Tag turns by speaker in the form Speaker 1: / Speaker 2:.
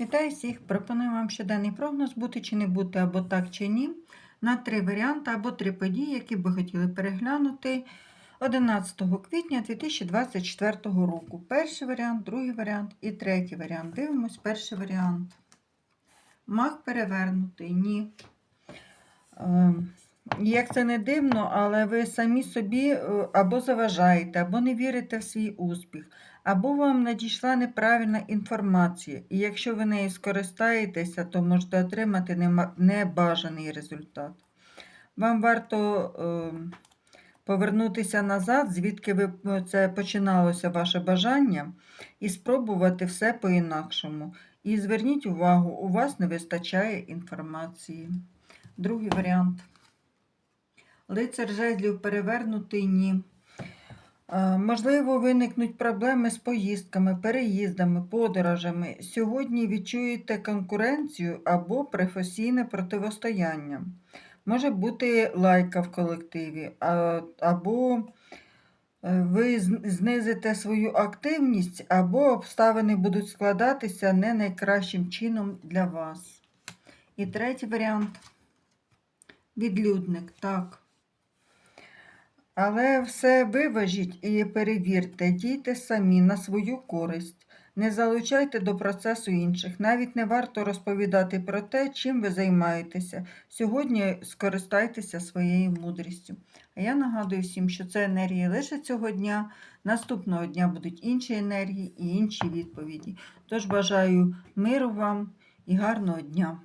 Speaker 1: Вітаю всіх! Пропоную вам щоденний прогноз бути чи не бути, або так чи ні, на три варіанти або три події, які би хотіли переглянути 11 квітня 2024 року. Перший варіант, другий варіант і третій варіант. Дивимось перший варіант. Маг перевернутий, ні. Ем, Як це не дивно, але ви самі собі е, або заважаєте, або не вірите в свій успіх, або вам надійшла неправильна інформація, і якщо ви нею скористаєтеся, то можете отримати небажаний результат. Вам варто е, повернутися назад, звідки ви е, це починалося ваше бажання, і спробувати все по-інакшому. І зверніть увагу, у вас не вистачає інформації. Другий варіант. Лицар жезлів перевернутий ні. Е, Можливо, виникнуть проблеми з поїздками, переїздами, подорожами. Сьогодні відчуєте конкуренцію або професійне противостояння. Може бути лайка в колективі, або е, ви знизите свою активність, або обставини будуть складатися не найкращим чином для вас. І третій варіант відлюдник, так. Але все виважіть і перевірте, дійте самі на свою користь. Не залучайте до процесу інших. Навіть не варто розповідати про те, чим ви займаєтеся. Сьогодні скористайтеся своєю мудрістю. А я нагадую всім, що це енергії лише цього дня. Наступного дня будуть інші енергії і інші відповіді. Тож бажаю миру вам і гарного дня!